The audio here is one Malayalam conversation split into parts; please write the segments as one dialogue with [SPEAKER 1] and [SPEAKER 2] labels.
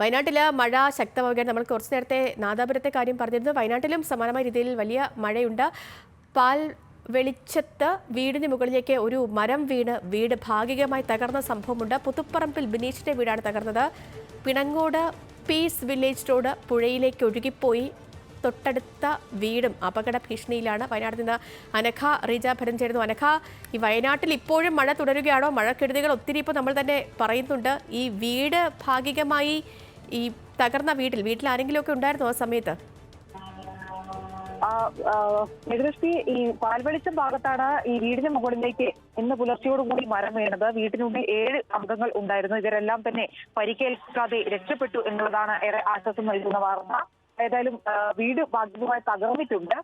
[SPEAKER 1] വയനാട്ടിൽ മഴ ശക്തമാവുകയാണ്. നമ്മൾ കുറച്ച് നേരത്തെ നാദാപുരത്തെ കാര്യം പറഞ്ഞിരുന്നു. വയനാട്ടിലും സമാനമായ രീതിയിൽ വലിയ മഴയുണ്ട്. പാൽ വെളിച്ചത്ത് വീടിന് മുകളിലേക്ക് ഒരു മരം വീണ് വീട് ഭാഗികമായി തകർന്ന സംഭവമുണ്ട്. പുതുപ്പറമ്പിൽ ബിനീഷിന്റെ വീടാണ് തകർന്നത്. പിണങ്ങോട് പീസ് വില്ലേജ് റോഡ് പുഴയിലേക്ക് ഒഴുകിപ്പോയി. തൊട്ടടുത്ത വീടും അപകട ഭീഷണിയിലാണ് വയനാട്ടിൽ നിന്ന് അനഘ റീജ ഭരൻ ചേരുന്നു. അനഘ ഈ വയനാട്ടിൽ ഇപ്പോഴും മഴ തുടരുകയാണോ? മഴക്കെടുതികൾ ഒത്തിരി ഇപ്പോൾ നമ്മൾ തന്നെ പറയുന്നുണ്ട്. ഈ വീട് ഭാഗികമായി ഈ തകർന്ന വീട്ടിൽ വീട്ടിൽ ആരെങ്കിലും ഒക്കെ ഉണ്ടായിരുന്നു ആ സമയത്ത്?
[SPEAKER 2] ഏകദേശം ഈ പാൽവെളിച്ചം ഭാഗത്താണ് ഈ വീടിന് മുകളിലേക്ക് ഇന്ന് പുലർച്ചയോടുകൂടി മരം വീണത്. വീട്ടിനുള്ളിൽ ഏഴ് അംഗങ്ങൾ ഉണ്ടായിരുന്നു. ഇവരെല്ലാം തന്നെ പരിക്കേൽക്കാതെ രക്ഷപ്പെട്ടു എന്നുള്ളതാണ് ഏറെ ആശ്വാസം നൽകുന്ന വാർത്ത. ഏതായാലും വീട് ഭാഗികമായി തകർന്നിട്ടുണ്ട്.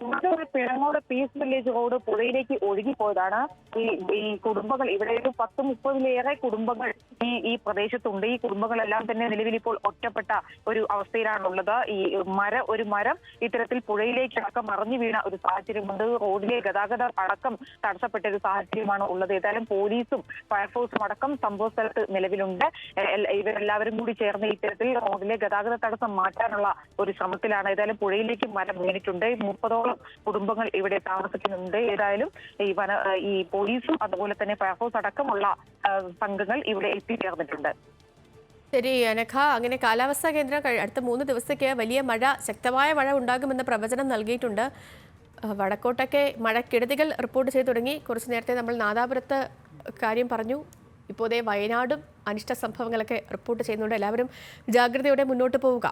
[SPEAKER 2] Kundoor Pizhangode peace village road പുഴയിലേക്ക് ഒഴുകിപ്പോയതാണ്. ഈ ഈ കുടുംബങ്ങൾ ഇവിടെ ഒരു പത്ത് മുപ്പതിലേറെ കുടുംബങ്ങൾ ഈ ഈ പ്രദേശത്തുണ്ട്. ഈ കുടുംബങ്ങളെല്ലാം തന്നെ നിലവിൽ ഇപ്പോൾ ഒറ്റപ്പെട്ട ഒരു അവസ്ഥയിലാണുള്ളത്. ഈ മര ഒരു മരം ഇത്തരത്തിൽ പുഴയിലേക്കടക്കം മറിഞ്ഞു വീണ ഒരു സാഹചര്യമുണ്ട്. റോഡിലെ ഗതാഗതം അടക്കം തടസ്സപ്പെട്ട ഒരു സാഹചര്യമാണ് ഉള്ളത്. ഏതായാലും പോലീസും ഫയർഫോഴ്സും അടക്കം സംഭവ സ്ഥലത്ത് നിലവിലുണ്ട്. ഇവരെല്ലാവരും കൂടി ചേർന്ന് ഇത്തരത്തിൽ റോഡിലെ ഗതാഗത തടസ്സം മാറ്റാനുള്ള ഒരു ശ്രമത്തിലാണ്. ഏതായാലും പുഴയിലേക്ക് മരം വീണിട്ടുണ്ട്. മുപ്പതോളം കുടുംബങ്ങൾ ഇവിടെ താമസിക്കുന്നുണ്ട്. ഏതായാലും ഈ വന ഈ പോലീസും അതുപോലെ തന്നെ ഫയർഫോഴ്സ് അടക്കമുള്ള സംഘങ്ങൾ ഇവിടെ എത്തിച്ചേർന്നിട്ടുണ്ട്.
[SPEAKER 1] ശരി അനഘ. അങ്ങനെ കാലാവസ്ഥാ കേന്ദ്രം അടുത്ത മൂന്ന് ദിവസത്തേക്ക് വലിയ മഴ ശക്തമായ മഴ ഉണ്ടാകുമെന്ന പ്രവചനം നൽകിയിട്ടുണ്ട്. വടക്കോട്ടൊക്കെ മഴക്കെടുതികൾ റിപ്പോർട്ട് ചെയ്തു തുടങ്ങി. കുറച്ച് നേരത്തെ നമ്മൾ നാദാപുരത്ത് കാര്യം പറഞ്ഞു. ഇപ്പോൾ വയനാടും അനിഷ്ട സംഭവങ്ങളൊക്കെ റിപ്പോർട്ട് ചെയ്യുന്നുണ്ട്. എല്ലാവരും ജാഗ്രതയോടെ മുന്നോട്ട് പോവുക.